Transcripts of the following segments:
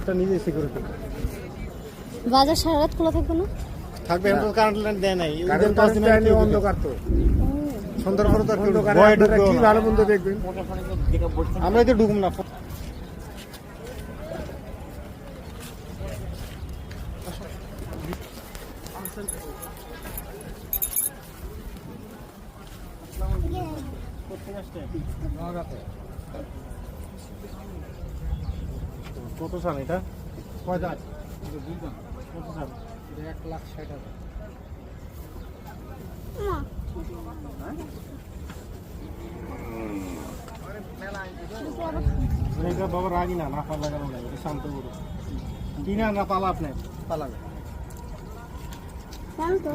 এটা নিজে সিকিউরিটি বাজার সারা রাত খোলা থাকবে না? থাকবে এখন কারেন্ট লাইন দেয় নাই। ওই দিন পাঁচ দিন আগে অন্ধকার তো। সন্ধ্যার পরে তো অন্ধকারে ভয়ে কি ভালো মন্দ দেখবেন? আমরা তো ঢুকুম না। কত সাল এটা কয় দাঁত কত সাল এক লাখ ষাট হাজার। এটা বাবা রাগি না না পালা লাগানো নাই এটা শান্ত করো। কিনা না পালা আপনি? পালা শান্ত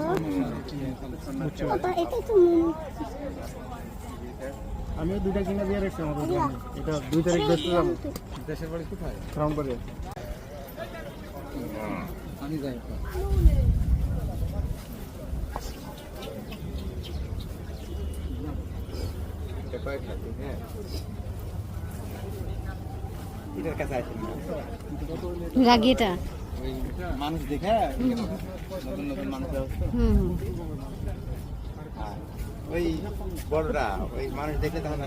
এটা তো আমিও দুইটা কিনে দিয়ে রেখেছি আমাদের। এটা দুই তারিখ বেচতে যাব। দেশের বাড়ি কোথায়? রামবাড়ি আমি যাই এটার কাছে আছে রাগি এটা। ওই মানুষ দেখে নতুন নতুন মানুষ হুম। ওই বড়রা ওই মানুষ দেখলে তখন